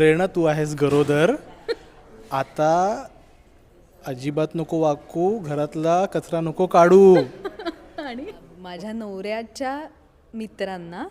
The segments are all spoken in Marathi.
प्रेरणा तू आहेस गरोदर. आता अजिबात नको वाकू घरातला कचरा नको काढू. आणि? माझ्या नवऱ्याच्या मित्रांना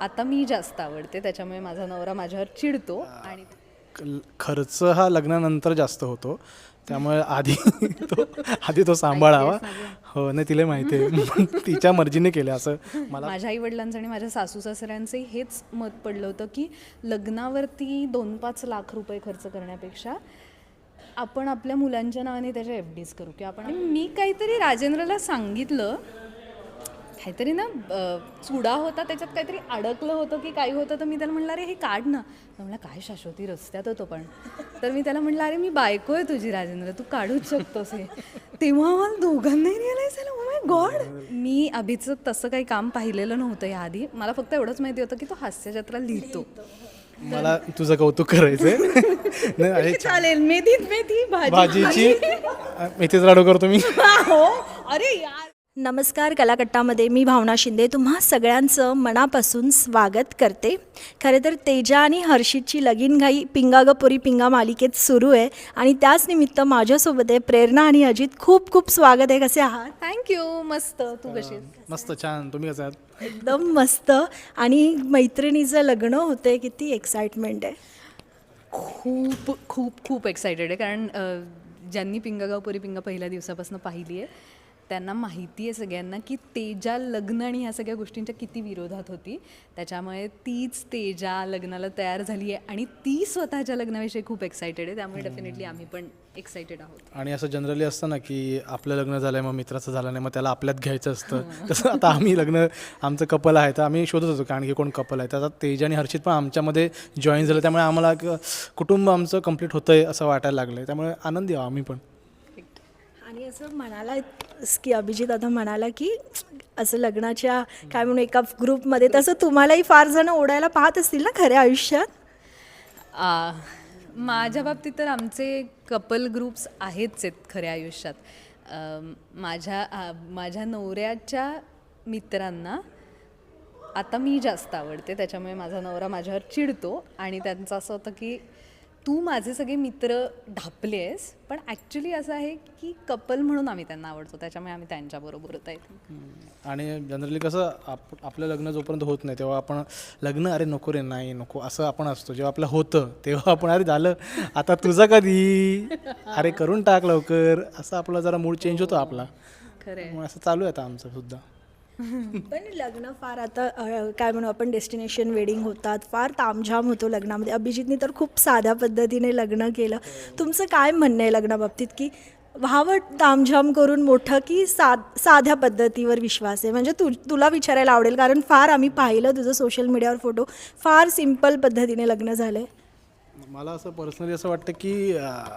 आता मी जास्त आवडते त्याच्यामुळे माझा नवरा माझ्यावर चिडतो आणि खर्च हा लग्नानंतर जास्त होतो. त्यामुळे आधी तो आधी तो सांभाळावा. हो नाही तिला माहिती आहे. तिच्या मर्जीने केलं असं मला. माझ्या आई वडिलांचं आणि माझ्या सासू सासऱ्यांचंही हेच मत पडलं होतं की लग्नावरती दोन पाच लाख रुपये खर्च करण्यापेक्षा आपण आपल्या मुलांच्या नावाने त्याच्या एफ डीज करू. की आपण मी काहीतरी राजेंद्रला सांगितलं काहीतरी ना चुडा होता त्याच्यात काहीतरी अडकलं होतं की काही होतं तर मी त्याला म्हणलं अरे हे काढ ना. तर म्हणलं काय शाश्वती रस्त्यात होतो पण. तर मी त्याला म्हटलं अरे मी बायको आहे तुझी राजेंद्र तू काढूच शकतोस हे. तेव्हा मला दोघांनाही रिअलाइज झालं ओ माय गॉड मी अभिचं तसं काही काम पाहिलेलं नव्हतं याआधी. मला फक्त एवढंच माहिती होतं की तो हास्यजत्रा लिहितो. मला तुझं कौतुक अरे चालेल मेथीत मेथी भाजी भाजीची. मेथीचा लाडू करतो मी. हो. अरे यार. नमस्कार कलाकट्टामध्ये मी भावना शिंदे. तुम्हा सगळ्यांचं मनापासून स्वागत करते. खरे तर तेजा आणि हर्षितची लगीनघाई पिंगा ग पुरी पिंगा मालिकेत सुरू आहे आणि त्याच निमित्त माझ्यासोबत आहे प्रेरणा आणि अजित. खूप खूप स्वागत आहे. कसे आहात? थँक्यू मस्त. तू कशी? मस्त छान. तुम्ही कसं आहात? एकदम मस्त. आणि मैत्रिणीचं लग्न होते किती एक्साइटमेंट आहे. खूप खूप खूप एक्सायटेड आहे. कारण ज्यांनी पिंगागाव पुरी पिंगा पहिल्या दिवसापासून पाहिली आहे त्यांना माहिती आहे सगळ्यांना की तेजा लग्न आणि ह्या सगळ्या गोष्टींच्या किती विरोधात होती. त्याच्यामुळे तीच तेजा लग्नाला तयार झाली आहे आणि ती स्वतःच्या लग्नाविषयी खूप एक्सायटेड आहे. त्यामुळे डेफिनेटली आम्ही पण एक्सायटेड आहोत. आणि असं जनरली असतं ना की आपलं लग्न झालंय मग मित्राचं झालं नाही मग त्याला आपल्यात घ्यायचं असतं. तसं आता आम्ही लग्न आमचं कपल आहे तर आम्ही शोधत होतो की आणखी कोण कपल आहे. तर आता तेज आणि हर्षित पण आमच्यामध्ये जॉईन झालं त्यामुळे आम्हाला कुटुंब आमचं कंप्लीट होतंय असं वाटायला लागलं त्यामुळे आनंदी आहो आम्ही पण. आणि असं म्हणाला की अभिजित आता म्हणाला की असं लग्नाच्या काय म्हणून एका ग्रुपमध्ये तसं तुम्हालाही फार जण ओढायला पाहत असतील ना खऱ्या आयुष्यात? माझ्या बाबतीत तर आमचे कपल ग्रुप्स आहेतच आहेत खऱ्या आयुष्यात. माझ्या माझ्या नवऱ्याच्या मित्रांना आता मी जास्त आवडते त्याच्यामुळे माझा नवरा माझ्यावर चिडतो आणि त्यांचं असं होतं की तू माझे सगळे मित्र ढापले आहेस पण ॲक्च्युली असं आहे की कपल म्हणून आम्ही त्यांना आवडतो त्याच्यामुळे आम्ही त्यांच्याबरोबर होत आहेत आणि जनरली कसं आप आपलं लग्न जोपर्यंत होत नाही तेव्हा आपण लग्न अरे नको रे नाही नको असं आपण असतो. जेव्हा आपलं होतं तेव्हा आपण अरे झालं आता तुझं कधी? अरे करून टाक लवकर. असं आपला जरा मूड चेंज होतो आपला. खरं आहे. असं चालू आहे आता आमचं सुद्धा. पण लग्न फार आता अ, काय म्हणू आपण डेस्टिनेशन वेडिंग होतात. फार तामझाम होतो लग्नामध्ये. अभिजितने तर खूप साध्या पद्धतीने लग्न केलं. तुमचं काय म्हणणं आहे लग्नाबाबतीत? की व्हावं तामझाम करून मोठं की साध साध्या पद्धतीवर विश्वास आहे? म्हणजे तु तुला विचारायला आवडेल कारण फार आम्ही पाहिलं तुझं सोशल मीडियावर फोटो फार सिंपल पद्धतीने लग्न झालं आहे मला असं पर्सनली असं वाटतं की अं,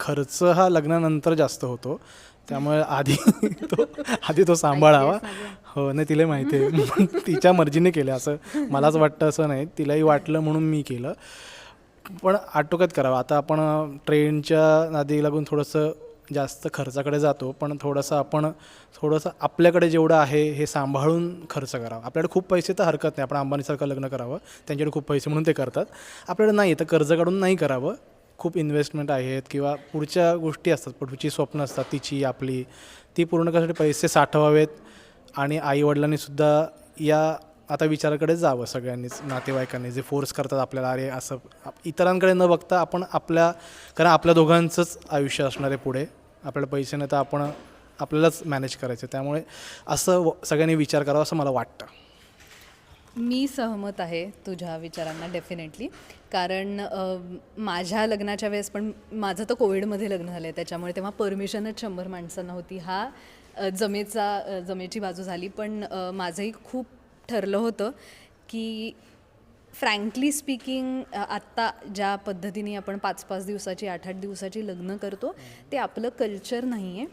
खर्च हा लग्नानंतर जास्त होतो. त्यामुळे आधी तो आधी तो सांभाळावा. हो नाही तिला माहिती आहे. तिच्या मर्जीने केलं. असं मलाच वाटतं असं नाही. तिलाही वाटलं म्हणून मी केलं. पण आटोक्यात करावं. आता आपण ट्रेनच्या नादी लागून थोडंसं जास्त खर्चाकडे जातो. पण थोडंसं आपण थोडंसं आपल्याकडे जेवढं आहे हे सांभाळून खर्च करावा. आपल्याकडे खूप पैसे तर हरकत नाही. आपण अंबानीसारखं लग्न करावं. त्यांच्याकडे खूप पैसे म्हणून ते करतात. आपल्याकडे नाही. तर कर्ज काढून नाही करावं. खूप इन्व्हेस्टमेंट आहेत किंवा पुढच्या गोष्टी असतात पुढची स्वप्न असतात तिची आपली ती पूर्ण करण्यासाठी पैसे साठवावेत आणि आईवडिलांनीसुद्धा या आता विचाराकडे जावं सगळ्यांनीच नातेवाईकांनी जे फोर्स करतात आपल्याला अरे असं इतरांकडे न बघता आपण आपल्या कारण आपल्या दोघांचंच आयुष्य असणार आहे पुढे. आपल्याला पैसे नाही तर आपण आपल्यालाच मॅनेज करायचं. त्यामुळे असं व- सगळ्यांनी विचार करावा असं मला वाटतं. मी सहमत आहे तुझ्या विचारांना डेफिनेटली कारण माझ्या लग्नाच्या वेळेस पण माझं तर कोविडमध्ये लग्न झालं आहे त्याच्यामुळे तेव्हा परमिशनच शंभर माणसांना होती. हा जमेचा जमेची बाजू झाली. पण माझंही खूप ठरलं होतं की फ्रँकली स्पीकिंग आत्ता ज्या पद्धतीने आपण पाच पाच दिवसाची आठ आठ दिवसाची लग्न करतो ते आपलं कल्चर नाही आहे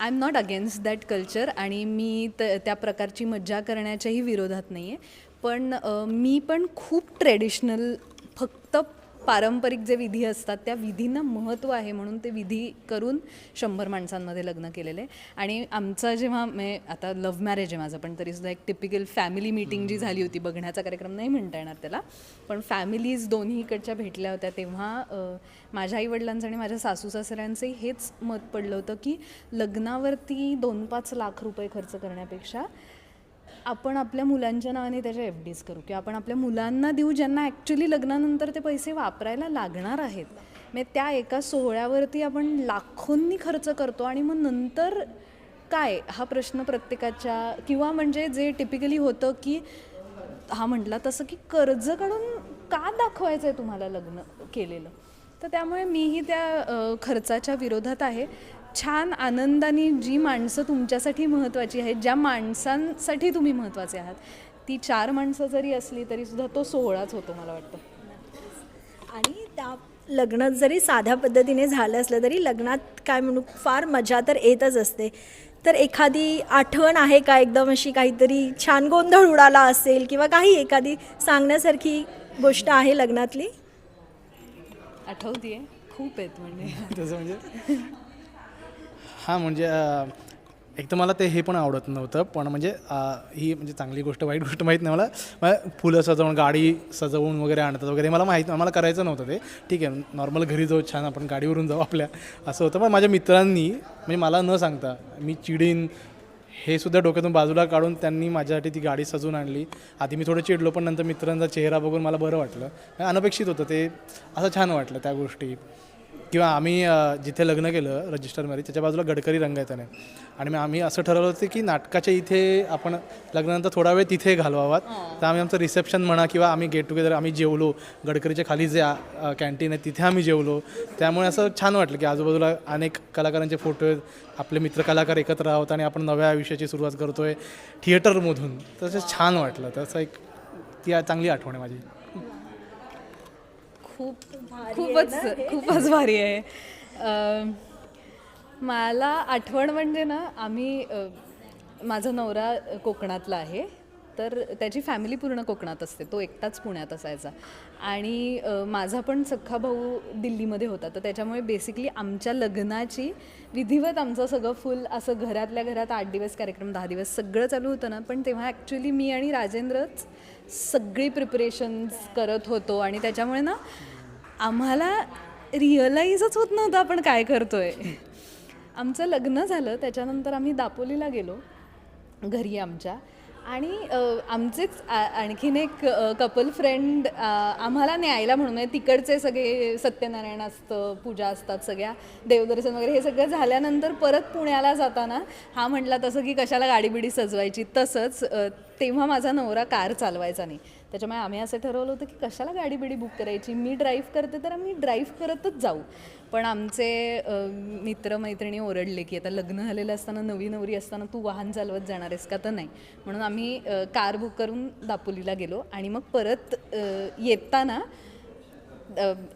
I am not against that culture आणि मी त त्या प्रकारची मज्जा करण्याच्याही विरोधात नाही आहे पण मी पण खूप ट्रेडिशनल फक्त पारंपरिक जे विधी असतात त्या विधींना महत्त्व आहे म्हणून ते विधी करून शंभर माणसांमध्ये लग्न केलेले. आणि आमचा जेव्हा मी आता लव्ह मॅरेज आहे माझं पण तरीसुद्धा एक टिपिकल फॅमिली मीटिंग जी झाली होती बघण्याचा कार्यक्रम नाही म्हणता येणार त्याला. पण फॅमिलीज दोन्हीकडच्या भेटल्या होत्या तेव्हा माझ्या आईवडिलांचं आणि माझ्या सासू सासऱ्यांचंही हेच मत पडलं होतं की लग्नावरती दोन पाच लाख रुपये खर्च करण्यापेक्षा आपण आपल्या मुलांच्या नावाने त्याच्या एफ डीज करू किंवा आपण आपल्या मुलांना देऊ ज्यांना ॲक्च्युली लग्नानंतर ते पैसे वापरायला लागणार आहेत. म्हणजे त्या एका सोहळ्यावरती आपण लाखोंनी खर्च करतो आणि मग नंतर काय? हा प्रश्न प्रत्येकाच्या किंवा म्हणजे जे टिपिकली होतं की हा म्हटला तसं की कर्ज काढून का दाखवायचं आहे तुम्हाला लग्न केलेलं? तर त्यामुळे मीही त्या खर्चाच्या विरोधात आहे. छान आनंदाने जी माणसं तुमच्यासाठी महत्त्वाची आहेत ज्या माणसांसाठी तुम्ही महत्त्वाचे आहात ती चार माणसं जरी असली तरी सुद्धा तो सोहळाच होतो मला वाटतं. आणि त्या लग्न जरी साध्या पद्धतीने झालं असलं तरी लग्नात काय म्हणू फार मजा तर येतच असते. तर एखादी आठवण आहे का? एकदम अशी काहीतरी छान गोंधळ उडाला असेल किंवा काही एखादी सांगण्यासारखी गोष्ट आहे लग्नातली? आठवतीये खूप आहेत म्हणजे म्हणजे? हां म्हणजे एक तर मला ते हे पण आवडत नव्हतं पण म्हणजे ही म्हणजे चांगली गोष्ट वाईट गोष्ट माहीत नाही मला. मला फुलं सजवून गाडी सजवून वगैरे आणतात वगैरे मला माहीत मला करायचं नव्हतं ते. ठीक आहे नॉर्मल घरी जाऊ छान आपण गाडीवरून जाऊ आपल्या असं होतं. पण माझ्या मित्रांनी म्हणजे मला न सांगता मी चिडीन हे सुद्धा डोक्यातून बाजूला काढून त्यांनी माझ्यासाठी ती गाडी सजवून आणली. आधी मी थोडं चिडलो पण नंतर मित्रांचा चेहरा बघून मला बरं वाटलं. अनपेक्षित होतं ते असं छान वाटलं त्या गोष्टी. किंवा आम्ही जिथे लग्न केलं रजिस्टर मॅरेज त्याच्या बाजूला गडकरी रंगायताने आणि मग आम्ही असं ठरवलं होतं की नाटकाच्या इथे आपण लग्नानंतर थोडा वेळ तिथे घालवावात. तर आम्ही आमचं रिसेप्शन म्हणा किंवा आम्ही गेट टुगेदर आम्ही जेवलो गडकरीच्या खाली जे कॅन्टीन आहे तिथे आम्ही जेवलो. त्यामुळे असं छान वाटलं की आजूबाजूला अनेक कलाकारांचे फोटो आहेत आपले मित्र कलाकार एकत्र आहोत आणि आपण नव्या आयुष्याची सुरुवात करतोय थिएटरमधून तसं छान वाटलं. तसं एक ती चांगली आठवण आहे माझी. खूप खूपच खूपच भारी आहे. अं, मला आठवण म्हणजे ना आम्ही अं, माझा नवरा कोकणातला आहे तर त्याची फॅमिली पूर्ण कोकणात असते. तो एकटाच पुण्यात असायचा. आणि अं, माझा पण सख्खा भाऊ दिल्लीमध्ये होता. तर त्याच्यामुळे बेसिकली आमच्या लग्नाची विधिवत आमचं सगळं फुल असं घरातल्या घरात आठ दिवस कार्यक्रम दहा दिवस सगळं चालू होतं ना. पण तेव्हा ॲक्च्युली मी आणि राजेंद्रच सगळी प्रिपरेशन्स करत होतो. आणि त्याच्यामुळे ना आम्हाला रिअलाईजच होत नव्हतं आपण काय करतो आहे आमचं लग्न झालं त्याच्यानंतर आम्ही दापोलीला गेलो घरी आमच्या. आणि आमचेच आ- आणखीन एक कपल फ्रेंड आम्हाला न्यायला म्हणून म्हणजे तिकडचे सगळे सत्यनारायण असतं पूजा असतात सगळ्या देवदर्शन वगैरे हे सगळं झाल्यानंतर परत पुण्याला जाताना हा म्हटला तसं की कशाला गाडी बिडी सजवायची? तसंच तेव्हा माझा नवरा कार चालवायचा नाही. त्याच्यामुळे आम्ही असं ठरवलं होतं की कशाला गाडी बिडी बुक करायची? मी ड्राईव्ह करते तर आम्ही ड्राईव्ह करतच जाऊ. पण आमचे मित्रमैत्रिणी ओरडले की आता लग्न झालेलं असताना नवी नवरी असताना तू वाहन चालवत जाणार आहेस का? तर नाही. म्हणून आम्ही कार बुक करून दापोलीला गेलो आणि मग परत येताना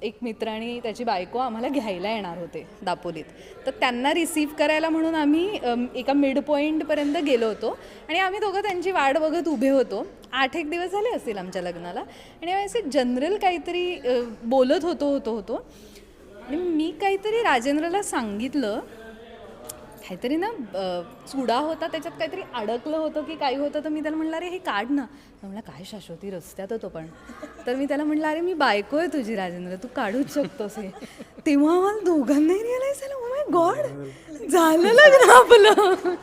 एक मित्र आणि त्याची बायको आम्हाला घ्यायला येणार होते दापोलीत. तर त्यांना रिसीव्ह करायला म्हणून आम्ही एका मिड पॉईंटपर्यंत गेलो होतो. आणि आम्ही दोघं त्यांची वाट बघत उभे होतो. आठ एक दिवस झाले असतील आमच्या लग्नाला. आणि असे जनरल काहीतरी बोलत होतो होतो होतो. आणि मी काहीतरी राजेंद्रला सांगितलं काहीतरी ना चुडा होता त्याच्यात काहीतरी अडकलं होतं की काही होतं तर मी त्याला म्हणलं अरे हे काढ ना. तर काय शाश्वती रस्त्यात होतो पण. तर मी त्याला म्हणलं अरे मी बायको आहे तुझी राजेंद्र तू काढूच शकतोस हे. तेव्हा मला दोघांनाही रिअलाईज झालं oh माय गॉड झालं लग्न आपलं.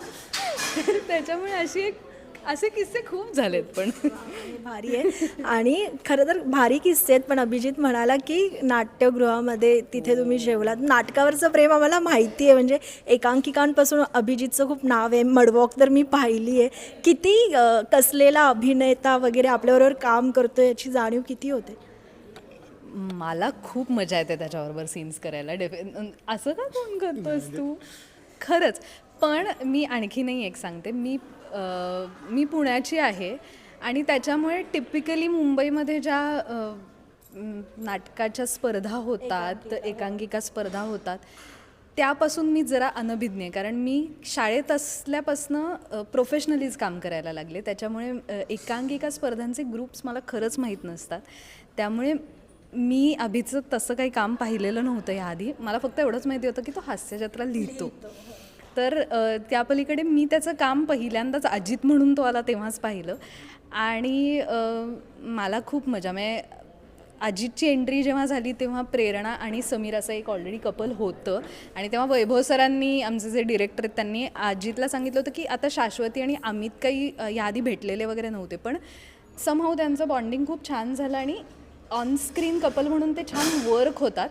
त्याच्यामुळे अशी एक असे किस्से खूप झालेत पण. भारी आहे. आणि खरं तर भारी किस्से आहेत पण अभिजित म्हणाला की नाट्यगृहामध्ये तिथे तुम्ही जेवलात. नाटकावरचं प्रेम आम्हाला माहिती आहे म्हणजे एकांकिकांपासून अभिजितचं खूप नाव आहे. मडवॉक तर मी पाहिली आहे. किती कसलेला अभिनेता वगैरे आपल्याबरोबर काम करतो याची जाणीव किती होते? मला खूप मजा येते त्याच्याबरोबर सीन्स करायला. डेफि असं का कोण करतोस तू? खरंच. पण मी आणखीनही एक सांगते. मी मी पुण्याची आहे आणि त्याच्यामुळे टिपिकली मुंबईमध्ये ज्या नाटकाच्या स्पर्धा होतात एकांकिका. स्पर्धा होतात त्यापासून मी जरा अनभिज्ञ आहे. कारण मी शाळेत असल्यापासनं प्रोफेशनलीच काम करायला लागले. त्याच्यामुळे एकांकिका स्पर्धांचे ग्रुप्स मला खरंच माहीत नसतात. त्यामुळे मी अभिचं तसं काही काम पाहिलेलं नव्हतं याआधी. मला फक्त एवढंच माहिती होतं की तो हास्यजत्रा लिहितो. तर त्या पलीकडे मी त्याचं काम पहिल्यांदाच अजित म्हणून तो आला तेव्हाच पाहिलं. आणि मला खूप मजा म्हणजे अजितची एंट्री जेव्हा झाली तेव्हा प्रेरणा आणि समीर असं एक ऑलरेडी कपल होतं. आणि तेव्हा वैभव सरांनी आमचे जे डिरेक्टर आहेत त्यांनी अजितला सांगितलं होतं की आता शाश्वती आणि अमित काही याआधी भेटलेले वगैरे नव्हते पण समहाऊ त्यांचं बॉन्डिंग खूप छान झालं आणि ऑनस्क्रीन कपल म्हणून ते छान वर्क होतात.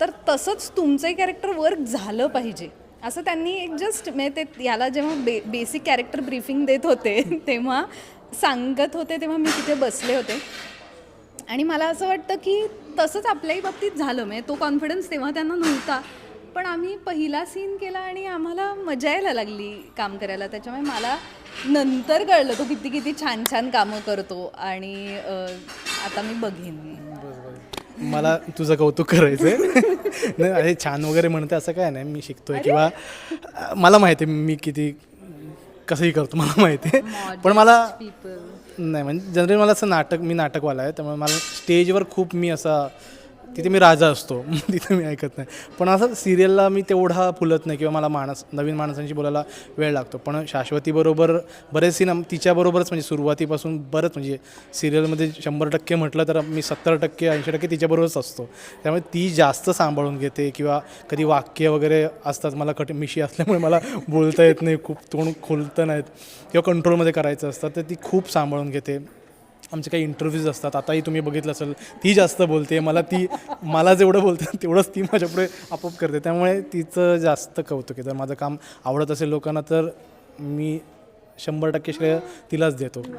तर तसंच तुमचंही कॅरेक्टर वर्क झालं पाहिजे. असं त्यांनी एक जस्ट म्हणजे ते याला जेव्हा बे बेसिक कॅरेक्टर ब्रीफिंग देत होते तेव्हा सांगत होते तेव्हा मी तिथे बसले होते. आणि मला असं वाटतं की तसंच आपल्याही बाबतीत झालं म्हणजे तो कॉन्फिडन्स तेव्हा त्यांना नव्हता. पण आम्ही पहिला सीन केला आणि आम्हाला मजा यायला लागली काम करायला. त्याच्यामुळे मला नंतर कळलं तो किती किती छान छान कामं करतो. आणि आता मी बघेन. मला तुझं कौतुक करायचंय. नाही अरे छान वगैरे म्हणते असं काय नाही मी शिकतोय किंवा मला माहिती आहे मी किती कसंही करतो मला माहिती आहे. पण मला नाही म्हणजे जनरली मला असं नाटक मी नाटकवाला आहे त्यामुळे मला स्टेजवर खूप मी असा तिथे मी राजा असतो. तिथे मी ऐकत नाही. पण असं सिरियलला मी तेवढा फुलत नाही किंवा मला माणस नवीन माणसांशी बोलायला वेळ लागतो. पण शाश्वतीबरोबर बरेच सीन तिच्याबरोबरच म्हणजे सुरुवातीपासून बरंच म्हणजे सिरियलमध्ये शंभर टक्के म्हटलं तर मी सत्तर टक्के ऐंशी टक्के तिच्याबरोबरच असतो. त्यामुळे ती जास्त सांभाळून घेते किंवा कधी वाक्य वगैरे असतात मला कठीण मिशी असल्यामुळे मला बोलता येत नाही खूप तोंड खोलतं नाहीत किंवा कंट्रोलमध्ये करायचं असतं तर ती खूप सांभाळून घेते. आमचे काही इंटरव्ह्यूज असतात. आताही तुम्ही बघितलं असेल ती जास्त बोलते. मला ती मला जेवढं बोलते तेवढंच ती माझ्यापुढे आपोआप करते. त्यामुळे तिचं जास्त कौतुक आहे. जर माझं काम आवडत असेल लोकांना तर मी शंभर टक्के श्रेय तिलाच देतो.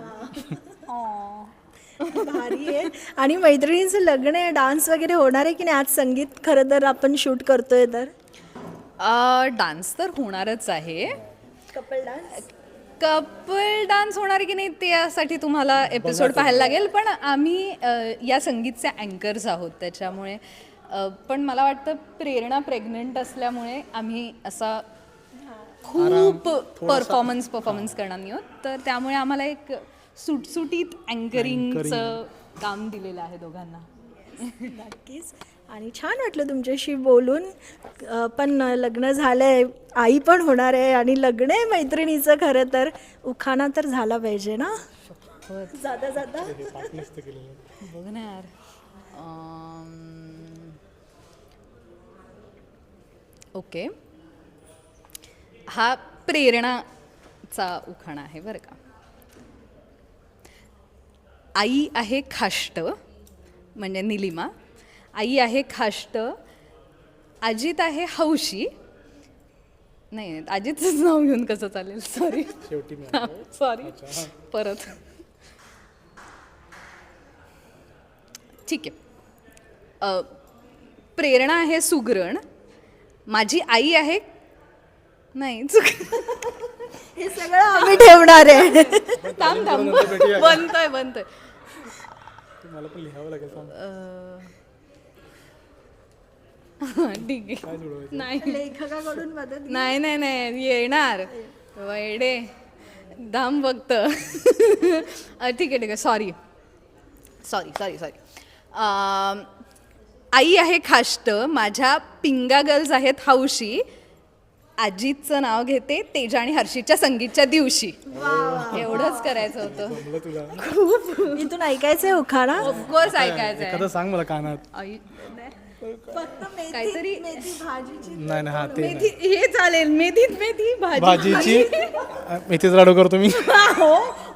भारी आहे. आणि मैत्रिणीचं लग्न आहे डान्स वगैरे होणार आहे की नाही? आज संगीत खरं तर आपण शूट करतोय तर? डान्स तर होणारच आहे. कपल डान्स कपल डान्स होणार की नाही त्यासाठी तुम्हाला एपिसोड पाहायला लागेल. पण आम्ही अ, या संगीतचे अँकर्स आहोत. त्याच्यामुळे अ, पण मला वाटतं प्रेरणा प्रेग्नंट असल्यामुळे आम्ही असा खूप परफॉर्मन्स परफॉर्मन्स करणार नाही आहोत. तर त्यामुळे आम्हाला एक सुटसुटीत अँकरिंगचं काम दिलेलं आहे दोघांना. नक्कीच. आणि छान वाटलं तुमच्याशी बोलून. पण लग्न झालंय आई पण होणार आहे आणि लग्न आहे मैत्रिणीचं खरं तर. उखाणा तर झाला पाहिजे ना? जाता जाता. बघ ना यार. ओके. हा प्रेरणाचा उखाणा आहे बरं का. आई आहे खाष्ट म्हणजे निलिमा. आई आहे खाष्ट अजित आहे हौशी. नाही अजितच नाव घेऊन कसं चालेल? सॉरी शेवटी मी सॉरी परत. ठीक आहे. अ, प्रेरणा आहे सुगरण. माझी आई आहे नाही चुक हे सगळं आम्ही ठेवणार आहे. थांब थांब. बनतोय बनतोय. मला पण लिहावं लागेल. ठीक आहे. नाही. लेखकाकडून मदत नाही नाही नाही. येणार. वैडे. धाम बघत ठीक आहे ठीक आहे. सॉरी सॉरी सॉरी सॉरी आई आहे खाष्ट. माझ्या पिंगा गर्ल्स आहेत हौशी. अजितचं नाव घेते तेजा आणि हर्षीच्या संगीतच्या दिवशी. एवढंच करायचं होतं. तुला? इथून ऐकायचंय उखाणा? ऑफकोर्स ऐकायचं सांग मला कानात. फक्त मेथी काहीतरी- मेथी भाजीची नाही नाही हा ते नाही. मेथी हे चालेल मेथीत मेथी भाजी भाजीची मेथीचा लाडू करतो मी. हो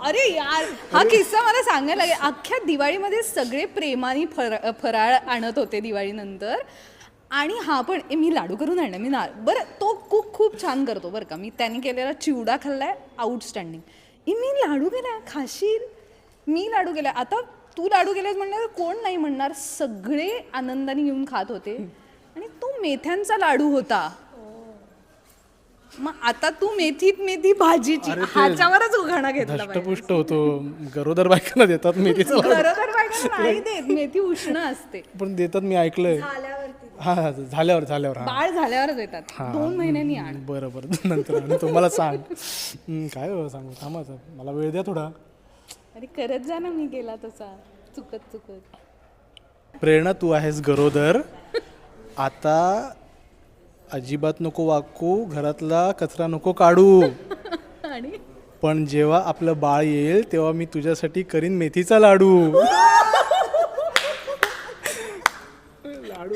अरे यार हा किस्सा मला सांगायला लागेल. अख्ख्या दिवाळीमध्ये सगळे प्रेमाने फरा फराळ आणत होते दिवाळीनंतर. आणि हा पण ए, मी लाडू करून आणणार मी ना बरं तो कुक खूप छान करतो बरं का. मी त्याने केलेला चिवडा खाल्लाय आउटस्टँडिंग ए मी लाडू केलाय खाशील? मी लाडू केलाय. आता तू लाडू केलायस म्हणणार कोण नाही म्हणणार सगळे आनंदाने येऊन खात होते. आणि तो मेथ्यांचा लाडू होता. मग आता तू मेथीत मेथी भाजीची अरे ते ह्याच्यावरच उघाणा घेतला पाहिजे. धष्टपुष्ट होतो. गरोदर बायकांना देतात मेथीचा लाडू. खरं बायकांना नाही देत मेथी उष्ण असते. पण देतात मी ऐकलंय. हा हा झाल्यावर झाल्यावर हा. बाळ झाल्यावरच देतात. हा. दोन महिन्यांनी आण. बरं बरं. नंतर आणि. तुम्हाला सांग. काय हो सांगू? थांबा. मला वेळ द्या थोडा. अरे करत जा ना मी गेला तसा. चुकत चुकत. प्रेरणा तू आहेस गरोदर. आता अजिबात नको वाकू घरातला कचरा नको काढू. आणि? पण जेव्हा आपलं बाळ येईल तेव्हा मी तुझ्यासाठी करीन मेथीचा लाडू. लाडू.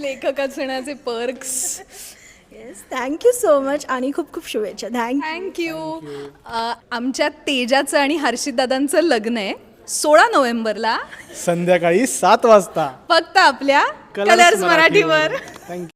लेखक असण्याचे perks yes thank you so much आणि खूप खूप शुभेच्छा. थँक थँक्यू आमच्या तेजाचं आणि हर्षित दादांचं लग्न आहे सोळा नोव्हेंबरला. संध्याकाळी सात वाजता. फक्त आपल्या कलर्स मराठीवर. थँक्यू